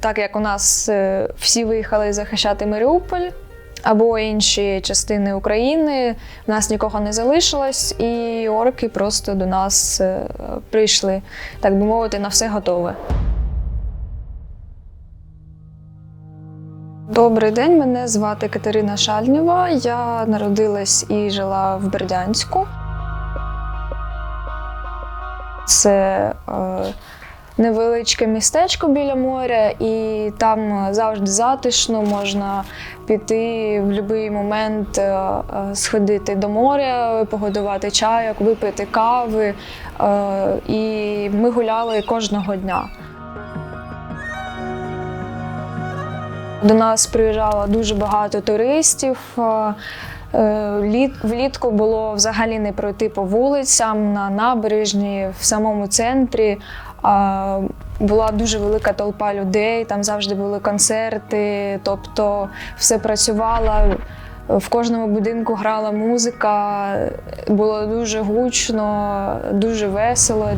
Так як у нас е, всі виїхали захищати Маріуполь або інші частини України, в нас нікого не залишилось, і орки просто до нас е, прийшли, так би мовити, на все готове. Добрий день, мене звати Катерина Шальнєва. Я народилась і жила в Бердянську. Це е, невеличке містечко біля моря, і там завжди затишно можна піти в будь-який момент, е, е, сходити до моря, погодувати чайок, випити кави. Е, І ми гуляли кожного дня. До нас приїжджало дуже багато туристів. Е, е, літ- Влітку було взагалі не пройти по вулицям, на набережні, в самому центрі. Була дуже велика толпа людей, там завжди були концерти, тобто все працювало. В кожному будинку грала музика, було дуже гучно, дуже весело.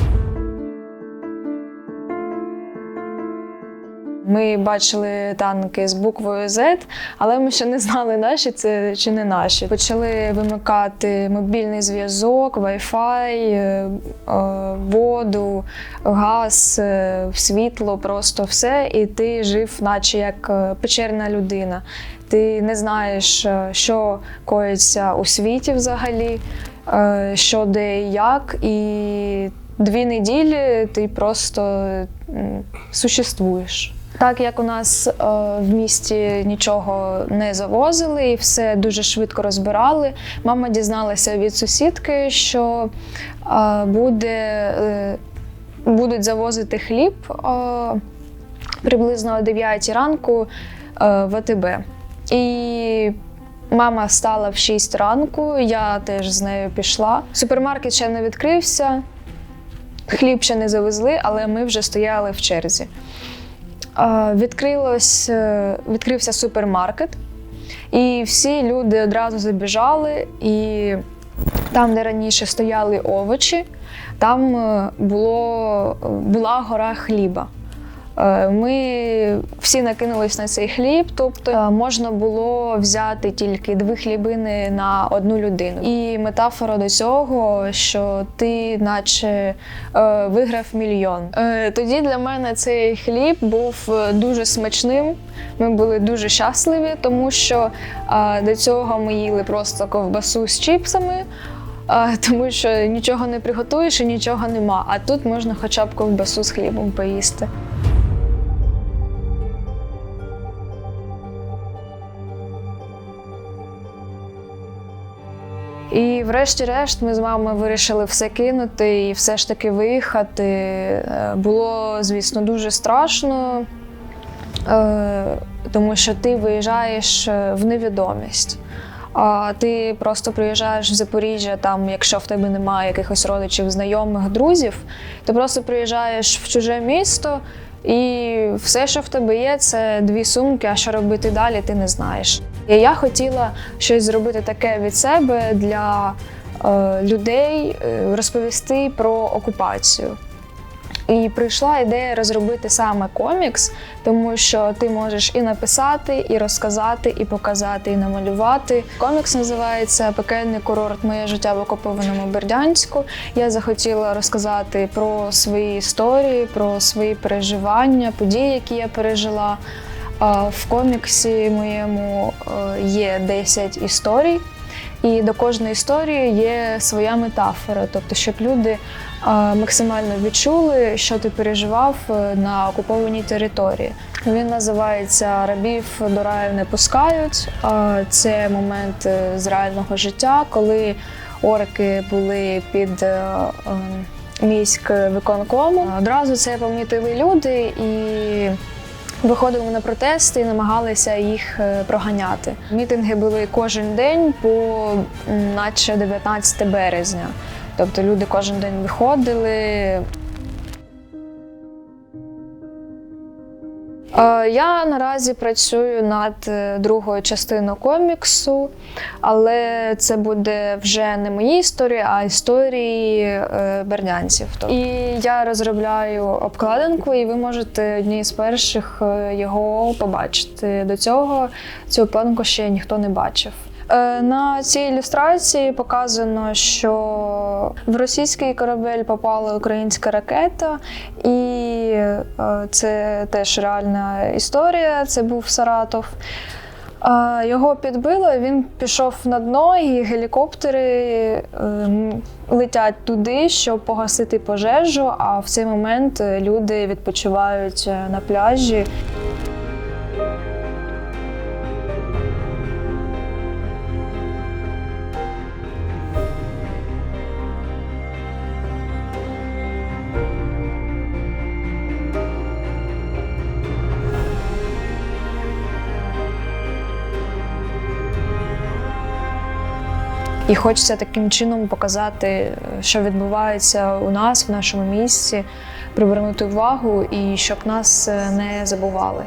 Ми бачили танки з буквою Z, але ми ще не знали, наші це чи не наші. Почали вимикати мобільний зв'язок, Wi-Fi, е, е, воду, газ, е, світло, просто все. І ти жив, наче як печерна людина. Ти не знаєш, що коїться у світі взагалі, що де і як. І дві неділі ти просто существуєш. Так як у нас е, в місті нічого не завозили і все дуже швидко розбирали, мама дізналася від сусідки, що е, буде, е, будуть завозити хліб е, приблизно о 9 ранку е, в АТБ. І мама встала в 6 ранку, я теж з нею пішла. Супермаркет ще не відкрився, хліб ще не завезли, але ми вже стояли в черзі. Е, Відкрилось, е, відкрився супермаркет, і всі люди одразу забіжали. І там, де раніше стояли овочі, там е, було, була гора хліба. Е, Ми всі накинулись на цей хліб, тобто е, можна було взяти тільки дві хлібини на одну людину. І метафора до цього, що ти, наче е, виграв мільйон. Тоді для мене цей хліб був дуже смачним. Ми були дуже щасливі, тому що до цього ми їли просто ковбасу з чіпсами. Тому що нічого не приготуєш і нічого нема. А тут можна хоча б ковбасу з хлібом поїсти. І врешті-решт ми з мамою вирішили все кинути і все ж таки виїхати. Е, Було, звісно, дуже страшно, е, тому що ти виїжджаєш е, в невідомість. А ти просто приїжджаєш в Запоріжжя, там, якщо в тебе немає якихось родичів, знайомих, друзів, ти просто приїжджаєш в чуже місто, і все, що в тебе є, це дві сумки, а що робити далі, ти не знаєш. І я хотіла щось зробити таке від себе для е, людей, е, розповісти про окупацію. І прийшла ідея розробити саме комікс, тому що ти можеш і написати, і розказати, і показати, і намалювати. Комікс називається Пекельний курорт Моє життя в окупованому Бердянську. Я захотіла розказати про свої історії, про свої переживання, події, які я пережила. В коміксі моєму е, є 10 історій, і до кожної історії є своя метафора, тобто, щоб люди е, максимально відчули, що ти переживав е, на окупованій території. Він називається Рабів до раю не пускають. Це момент з реального життя, коли орки були під міськ виконкому. Одразу це помітили люди і виходили на протести і намагалися їх е, проганяти. Мітинги були кожен день по наче 19 березня. Тобто люди кожен день виходили. Я наразі працюю над е, другою частиною коміксу, але це буде вже не мої історії, а історії бернянців. бердянців. Тобто- І я розробляю обкладинку, і ви можете одні з перших е, його побачити. До цього цю обкладинку ще ніхто не бачив. Е, На цій ілюстрації показано, що в російський корабель попала українська ракета, і е, це теж реальна історія. Це був Саратов. Е, Його підбило, він пішов на дно, і гелікоптери летять туди, щоб погасити пожежу. А в цей момент люди відпочивають на пляжі. І хочеться таким чином показати, е, що відбувається у нас, в нашому місці, привернути увагу і щоб нас е, не забували.